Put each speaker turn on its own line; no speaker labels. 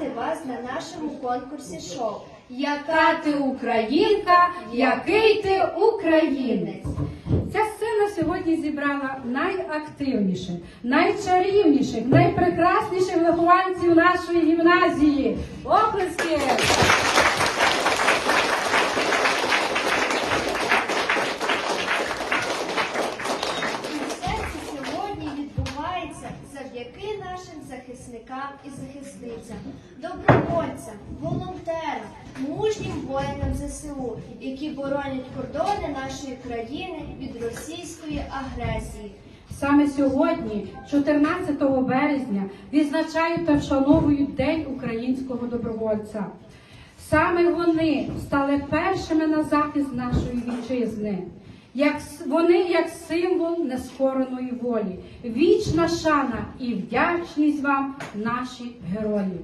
привітати вас на нашому конкурсі шоу.
Яка ти українка, який ти українець. Ця сцена сьогодні зібрала найактивніших, найчарівніших, найпрекрасніших вихованців нашої гімназії. Оплески!
І все це сьогодні відбувається завдяки нашим захисникам і захисницям, добровольцям, волонтерам, мужнім воїнам ЗСУ, які боронять кордони нашої країни від російської агресії.
Саме сьогодні, 14 березня, відзначають та вшановують День українського добровольця. Саме вони стали першими на захист нашої вітчизни. Як вони як символ нескореної волі, вічна шана і вдячність вам, наші герої.